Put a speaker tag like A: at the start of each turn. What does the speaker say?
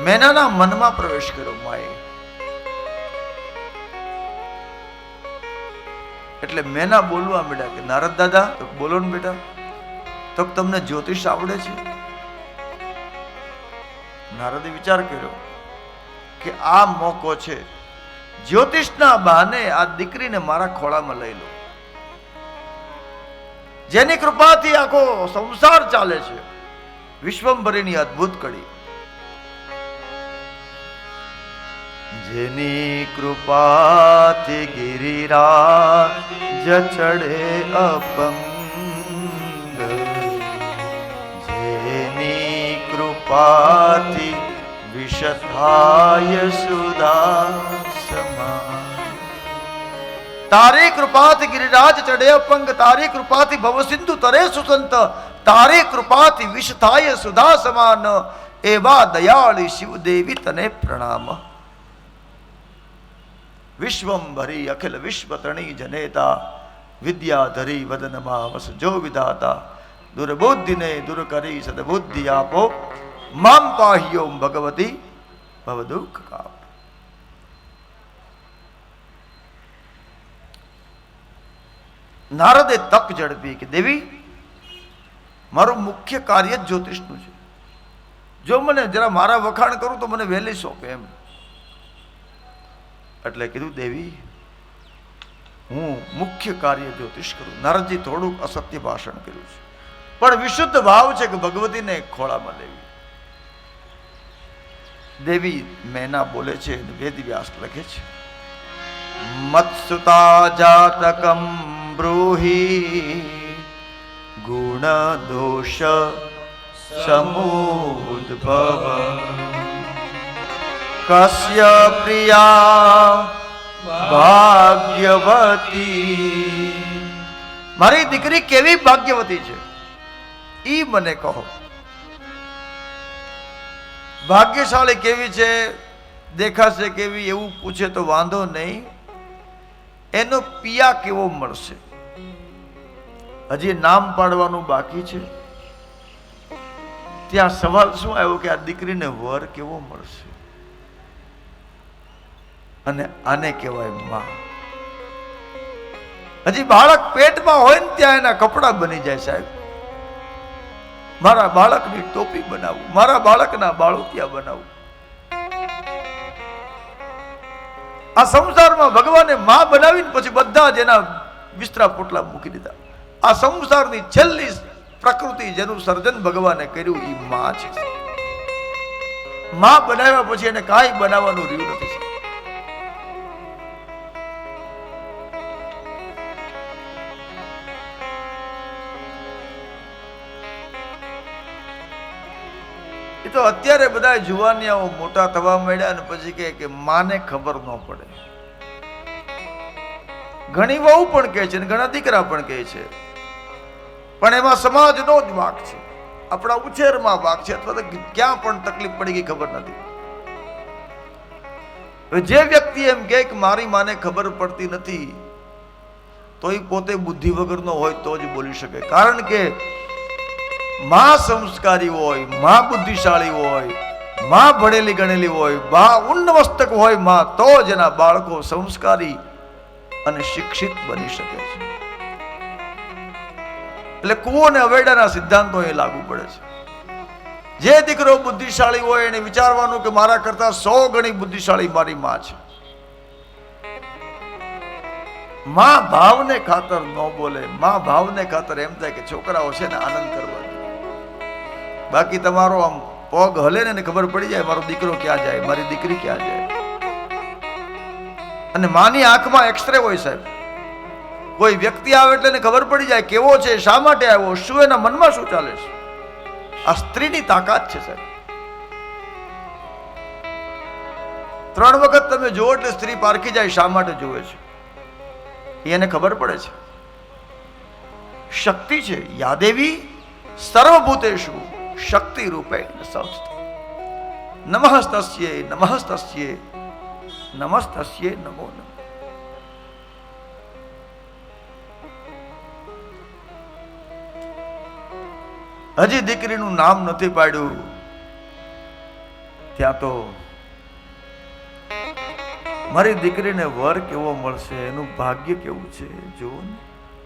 A: મેનાના મનમાં પ્રવેશ કર્યો, માએ. એટલે મેના બોલવા માંડ્યા કે, નારદ દાદા, તો બોલો ને બેટા, તો તમને જ્યોતિષ આવડે છે? નારદે વિચાર કર્યો કે, આ મોકો છે. જ્યોતિષના બહાને આ દીકરીને મારા ખોળામાં લઈ લો. જેની કૃપાથી આખો સંસાર ચાલે છે. વિશ્વંભરીની અદ્ભુત કડી. જેની કૃપાથી ગિરિરા જચડે અપંગ. જેની કૃપાથી વિષથાય સુદા સમાન તારી કૃપાથી ગિરિરાજ ચડે અપંગ, તારી કૃપાથી ભવસિંધુ તરે સુસંત, તારી કૃપાથી વિષ થાય સુધા સમાન એવા દયાળી શિવદેવી તને પ્રણામ. વિશ્વંભરી અખિલ વિશ્વ ત્રણી જનેતા, વિદ્યાધરી વદનમાં વસ જો વિધાતા, દુર્બુદ્ધિને દૂર કરી સદબુદ્ધિ આપો, મામ પાહ્યો ભગવતી ભવદુઃખ કાપ. નારદે તક ઝડપી કે દેવી, મારું મુખ્ય કાર્ય જ જ્યોતિષનું છે. જો મને જરા મારા વખાણ કરું તો મને વહેલી સોંપે એમ. એટલે કીધું, દેવી, હું મુખ્ય કાર્ય જ્યોતિષ કરું. નારદજી થોડુંક અસત્ય ભાષણ કર્યું છે. પણ વિશુદ્ધ ભાવ છે કે ભગવતીને ખોળામાં લેવી? દેવી મેના બોલે છે, વેદ વ્યાસ લખે છે. મત્સુતા જાતકમ બ્રૂહી ગુણ દોષ સમુદ્ભવ કસ્ય પ્રિયા ભાગ્યવતી મારી દીકરી કેવી ભાગ્યવતી છે ઈ મને કહો ભાગ્યશાળી કેવી છે દેખાશે કેવી એવું પૂછે તો વાંધો નહીં એનો પિયા કેવો મળશે હજી નામ પાડવાનું બાકી છે ત્યાં સવાલ શું આવ્યો કે આ દીકરીને વર કેવો મળશે અને આને કહેવાયમાં. હજી બાળક પેટમાં હોય ને ત્યાં એના કપડા બની જાય સાહેબ. મારા બાળકની ટોપી બનાવું, મારા બાળકના બાળોતિયા બનાવું. આ સંસારમાં ભગવાને માં બનાવીને પછી બધા જ એના વિસ્તરા પોટલા મૂકી દીધા. આ સંસારની છેલ્લી પ્રકૃતિ જેનું સર્જન ભગવાને કર્યું એ માં છે. માં બનાવ્યા પછી એને કાંઈ બનાવવાનું રહ્યું નથી. એ તો અત્યારે બધા જુવાનિયાઓ મોટા થવા માંડ્યા અને પછી કહે કે માને ખબર ન પડે. ઘણી વહુ પણ કહે છે ઘણા દીકરા પણ કહે છે. પણ એમાં સમાજનો જ વાક છે. આપણા ઉછેરમાં વાક છે અથવા તો ક્યાં પણ તકલીફ પડી ગઈ ખબર નથી. જે વ્યક્તિ એમ કે મારી માને ખબર પડતી નથી તો એ પોતે બુદ્ધિ વગરનો હોય તો જ બોલી શકે. કારણ કે માં સંસ્કારી હોય, માં બુદ્ધિશાળી હોય, માં ભણેલી ગણેલી હોયમાં ઉન્નમસ્તક હોય, માં તો જ એના બાળકો સંસ્કારી અને શિક્ષિત બની શકે છે. એટલે કુવો અને અવેડાના સિદ્ધાંતો એ લાગુ પડે છે. જે દીકરો બુદ્ધિશાળી હોય એને વિચારવાનું કે મારા કરતા સો ગણી બુદ્ધિશાળી મારી માં છે. માં ભાવને ખાતર ન બોલે, માં ભાવને ખાતર એમ થાય કે છોકરાઓ છે ને આનંદ કરવા દે. બાકી તમારો આમ પગ હલે ને ખબર પડી જાય, મારો દીકરો ક્યાં જાય? મારી દીકરી ક્યાં જાય? અને માની આંખમાં એક્સરે હોય સાહેબ. કોઈ વ્યક્તિ આવે એટલે ખબર પડી જાય કેવો છે, શા માટે આવ્યો, શું એના મનમાં શું ચાલે છે? આ સ્ત્રીની તાકાત છે સાહેબ. ત્રણ વખત તમે જુઓ એટલે સ્ત્રી પારખી જાય શા માટે જુએ છે. એને ખબર પડે છે. શક્તિ છે. યાદેવી સર્વભૂતેષુ. શક્તિ રૂપે સંસ્થિત નમસ્તસ્યે નમસ્તસ્યે નમસ્તસ્યે નમો નમ. હજી દીકરીનું નામ નથી પાડ્યું. ત્યાં તો મારી દીકરીને વર કેવો મળશે? એનું ભાગ્ય કેવું છે? જુઓ ને.